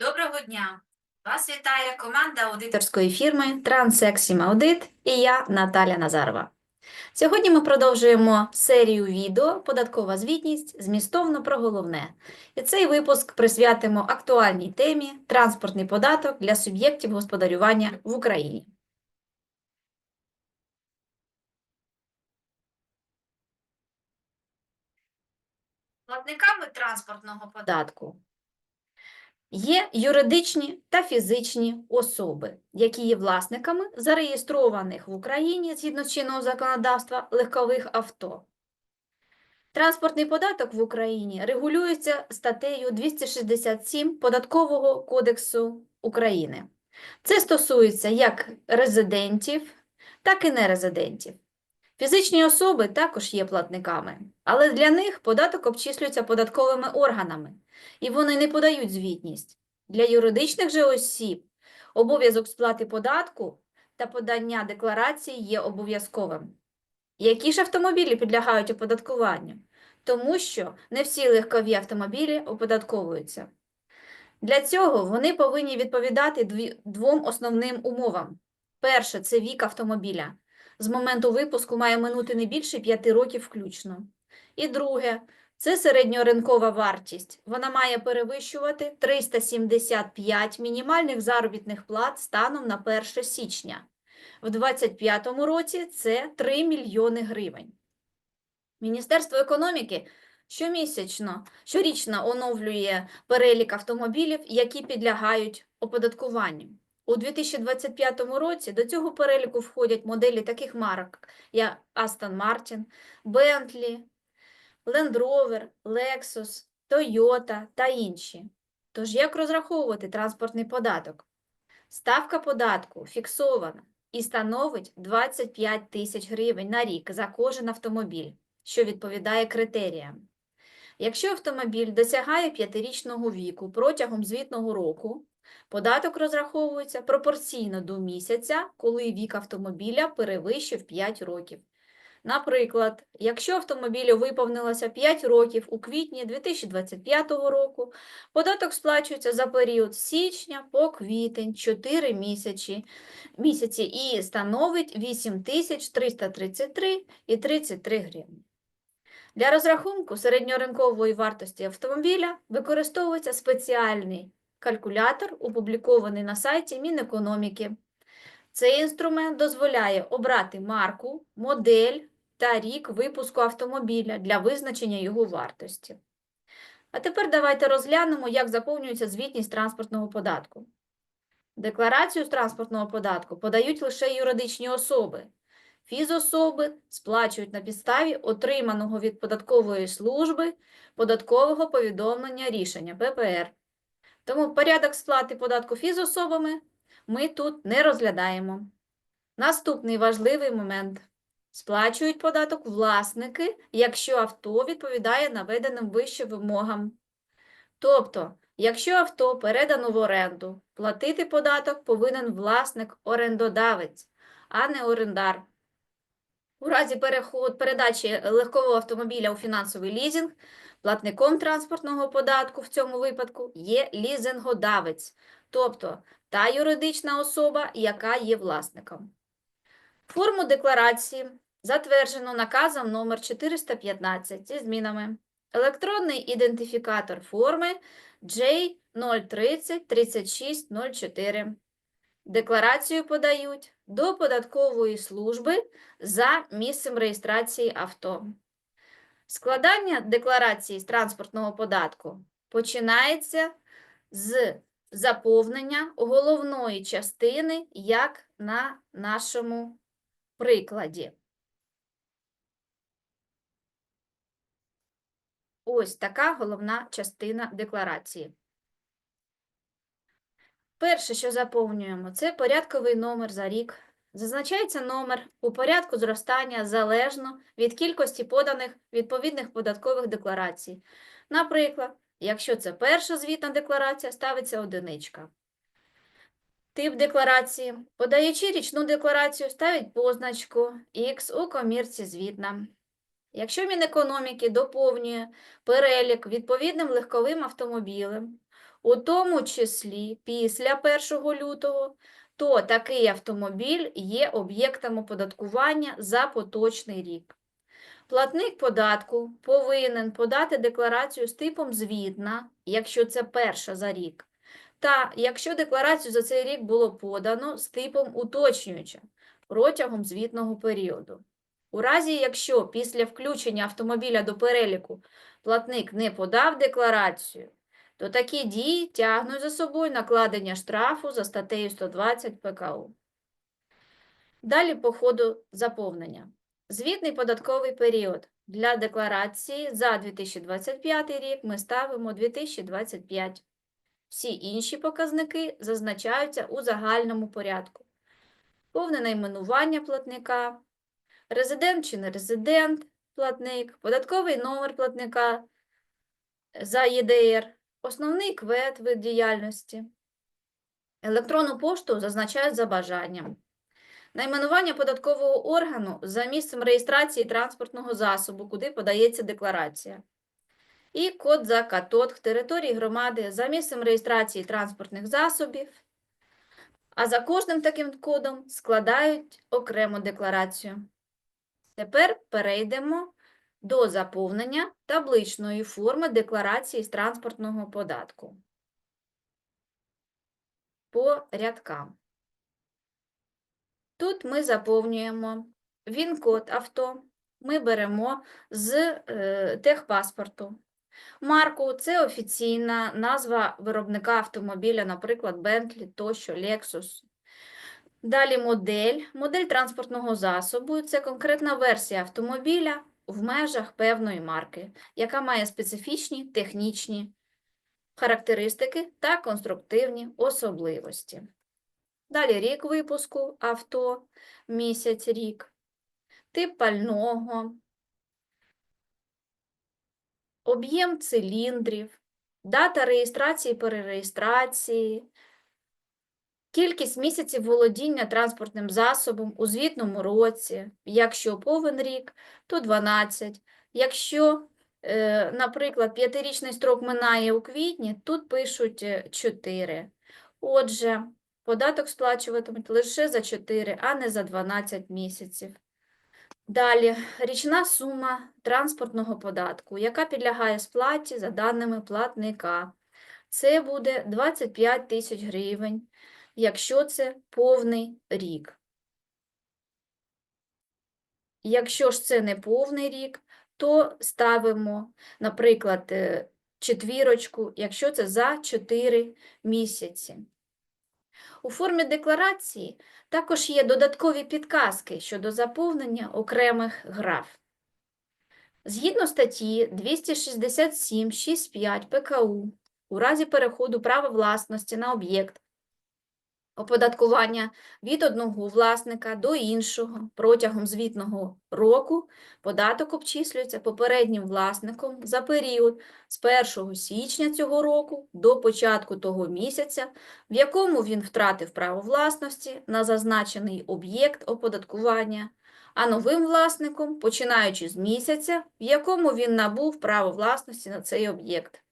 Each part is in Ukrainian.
Доброго дня! Вас вітає команда аудиторської фірми Transexim Audit і я Наталя Назарова. Сьогодні ми продовжуємо серію відео Податкова звітність змістовно про головне. І цей випуск присвятимо актуальній темі Транспортний податок для суб'єктів господарювання в Україні. Платниками транспортного податку Є юридичні та фізичні особи, які є власниками зареєстрованих в Україні згідно чинного законодавства легкових авто. Транспортний податок в Україні регулюється статтею 267 Податкового кодексу України. Це стосується як резидентів, так і нерезидентів. Фізичні особи також є платниками, але для них податок обчислюється податковими органами, і вони не подають звітність. Для юридичних же осіб обов'язок сплати податку та подання декларації є обов'язковим. Які ж автомобілі підлягають оподаткуванню? Тому що не всі легкові автомобілі оподатковуються. Для цього вони повинні відповідати двом основним умовам. Перше це вік автомобіля. З моменту випуску має минути не більше 5 років включно. І друге це середньоринкова вартість. Вона має перевищувати 375 мінімальних заробітних плат станом на 1 січня. В 2025 році це 3 мільйони гривень. Міністерство економіки щомісячно, щорічно оновлює перелік автомобілів, які підлягають оподаткуванню. У 2025 році до цього переліку входять моделі таких марок, як Aston Martin, Bentley, Land Rover, Lexus, Toyota та інші. Тож як розраховувати транспортний податок? Ставка податку фіксована і становить 25 тисяч гривень на рік за кожен автомобіль, що відповідає критеріям. Якщо автомобіль досягає п'ятирічного віку протягом звітного року, податок розраховується пропорційно до місяця, коли вік автомобіля перевищив 5 років. Наприклад, якщо автомобілю виповнилося 5 років у квітні 2025 року, податок сплачується за період з січня по квітень 4 місяці, місяці і становить 8333,33 гривні. Для розрахунку середньоринкової вартості автомобіля використовується спеціальний калькулятор, опублікований на сайті Мінекономіки. Цей інструмент дозволяє обрати марку, модель та рік випуску автомобіля для визначення його вартості. А тепер давайте розглянемо, як заповнюється звітність транспортного податку. Декларацію з транспортного податку подають лише юридичні особи. Фізособи сплачують на підставі отриманого від податкової служби податкового повідомлення рішення ППР. Тому порядок сплати податку фізособами ми тут не розглядаємо. Наступний важливий момент. Сплачують податок власники, якщо авто відповідає наведеним вище вимогам. Тобто, якщо авто передано в оренду, платити податок повинен власник-орендодавець, а не орендар. У разі переход, передачі легкового автомобіля у фінансовий лізинг, платником транспортного податку в цьому випадку є лізингодавець, тобто та юридична особа, яка є власником. Форму декларації затверджено наказом номер 415 зі змінами. Електронний ідентифікатор форми J030 3604. Декларацію подають до податкової служби за місцем реєстрації авто. Складання декларації з транспортного податку починається з заповнення головної частини, як на нашому прикладі. Ось така головна частина декларації. Перше, що заповнюємо, це порядковий номер за рік. Зазначається номер у порядку зростання залежно від кількості поданих відповідних податкових декларацій. Наприклад, якщо це перша звітна декларація, ставиться одиничка. Тип декларації. Подаючи річну декларацію, ставить позначку X у комірці звітна. Якщо Мінекономіки доповнює перелік відповідним легковим автомобілем, у тому числі після 1 лютого, то такий автомобіль є об'єктом оподаткування за поточний рік. Платник податку повинен подати декларацію з типом звітна, якщо це перша за рік, та якщо декларацію за цей рік було подано з типом уточнююча протягом звітного періоду. У разі, якщо після включення автомобіля до переліку платник не подав декларацію, то такі дії тягнуть за собою накладення штрафу за статтею 120 ПКУ. Далі по ходу заповнення. Звітний податковий період. Для декларації за 2025 рік ми ставимо 2025. Всі інші показники зазначаються у загальному порядку. Повне найменування платника, резидент чи не резидент платник, податковий номер платника за ЄДР, основний квет вид діяльності. Електронну пошту зазначають за бажанням. Найменування податкового органу за місцем реєстрації транспортного засобу, куди подається декларація. І код за КАТОТ території громади за місцем реєстрації транспортних засобів. А за кожним таким кодом складають окрему декларацію. Тепер перейдемо до заповнення табличної форми декларації з транспортного податку. По рядкам. Тут ми заповнюємо він-код авто, ми беремо з е, техпаспорту. Марку це офіційна назва виробника автомобіля, наприклад, Bentley, тощо, Lexus. Далі модель. Модель транспортного засобу це конкретна версія автомобіля в межах певної марки, яка має специфічні технічні характеристики та конструктивні особливості. Далі рік випуску авто, місяць, рік, тип пального, об'єм циліндрів, дата реєстрації перереєстрації, кількість місяців володіння транспортним засобом у звітному році. Якщо повен рік, то 12. Якщо, е, наприклад, п'ятирічний строк минає у квітні, тут пишуть е, 4. Отже, податок сплачуватимуть лише за 4, а не за 12 місяців. Далі, річна сума транспортного податку, яка підлягає сплаті за даними платника. Це буде 25 тисяч гривень, якщо це повний рік. Якщо ж це не повний рік, то ставимо, наприклад, е, четвірочку, якщо це за 4 місяці. У формі декларації також є додаткові підказки щодо заповнення окремих граф. Згідно статті 267.6.5 ПКУ, у разі переходу права власності на об'єкт, оподаткування від одного власника до іншого протягом звітного року податок обчислюється попереднім власником за період з 1 січня цього року до початку того місяця, в якому він втратив право власності на зазначений об'єкт оподаткування, а новим власником, починаючи з місяця, в якому він набув право власності на цей об'єкт.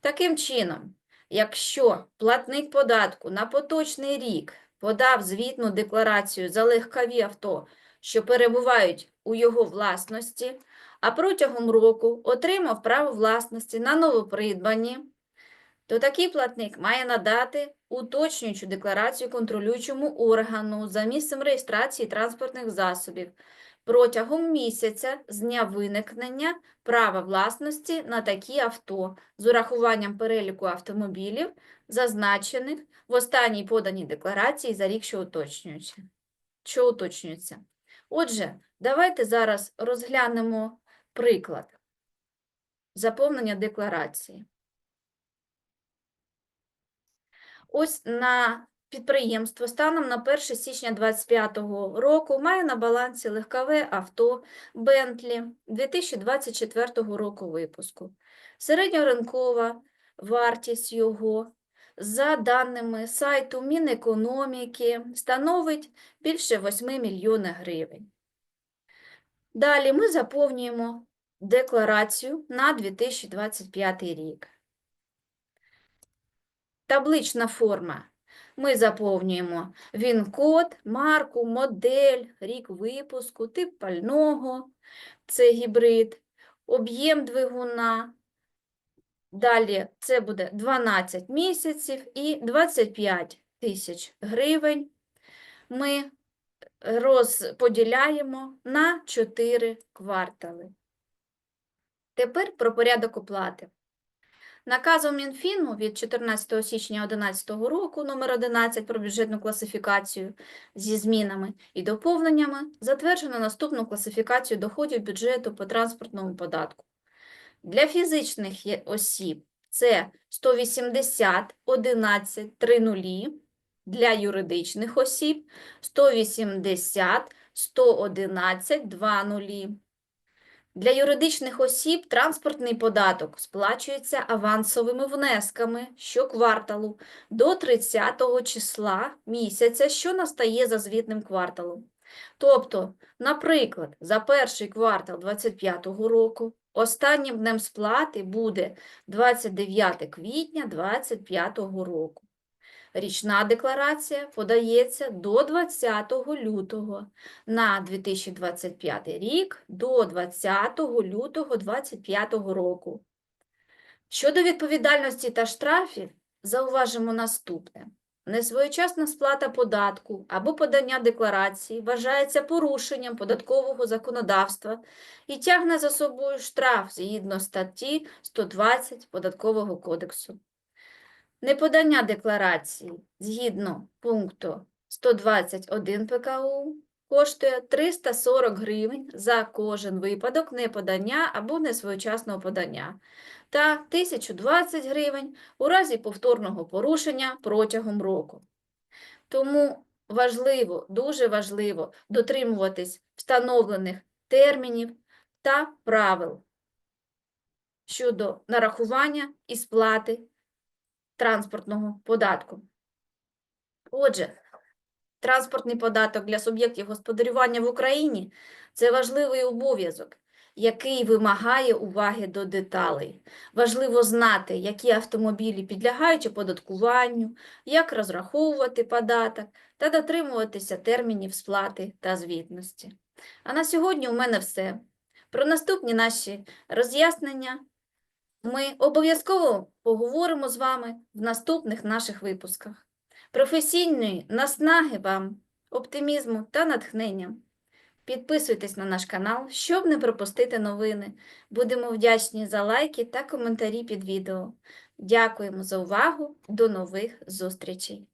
Таким чином, якщо платник податку на поточний рік подав звітну декларацію за легкові авто, що перебувають у його власності, а протягом року отримав право власності на новопридбані, то такий платник має надати уточнюючу декларацію контролюючому органу за місцем реєстрації транспортних засобів протягом місяця з дня виникнення права власності на такі авто з урахуванням переліку автомобілів, зазначених в останній поданій декларації за рік, що уточнюється. Що уточнюється. Отже, давайте зараз розглянемо приклад заповнення декларації. Ось на підприємство станом на 1 січня 2025 року має на балансі легкове авто Bentley 2024 року випуску. Середньоринкова вартість його за даними сайту Мінекономіки становить більше 8 мільйонів гривень. Далі ми заповнюємо декларацію на 2025 рік. Таблична форма. Ми заповнюємо ВІН-код, марку, модель, рік випуску, тип пального, це гібрид, об'єм двигуна. Далі це буде 12 місяців і 25 тисяч гривень. Ми розподіляємо на 4 квартали. Тепер про порядок оплати. Наказом Мінфіну від 14 січня 2011 року номер 11 про бюджетну класифікацію зі змінами і доповненнями затверджено наступну класифікацію доходів бюджету по транспортному податку. Для фізичних осіб це 180 11 30, для юридичних осіб 180 111 20. Для юридичних осіб транспортний податок сплачується авансовими внесками щокварталу до 30 числа місяця, що настає за звітним кварталом. Тобто, наприклад, за перший квартал 2025 року останнім днем сплати буде 29 квітня 2025 року. Річна декларація подається до 20 лютого на 2025 рік до 20 лютого 2025 року. Щодо відповідальності та штрафів, зауважимо наступне. Несвоєчасна сплата податку або подання декларації вважається порушенням податкового законодавства і тягне за собою штраф згідно статті 120 Податкового кодексу. Неподання декларації згідно пункту 121 ПКУ коштує 340 гривень за кожен випадок неподання або несвоєчасного подання та 1020 гривень у разі повторного порушення протягом року. Тому важливо, дуже важливо дотримуватись встановлених термінів та правил щодо нарахування і сплати транспортного податку. Отже, транспортний податок для суб'єктів господарювання в Україні це важливий обов'язок, який вимагає уваги до деталей. Важливо знати, які автомобілі підлягають оподаткуванню, як розраховувати податок та дотримуватися термінів сплати та звітності. А на сьогодні у мене все. Про наступні наші роз'яснення ми обов'язково поговоримо з вами в наступних наших випусках. Професійної наснаги вам, оптимізму та натхнення. Підписуйтесь на наш канал, щоб не пропустити новини. Будемо вдячні за лайки та коментарі під відео. Дякуємо за увагу. До нових зустрічей!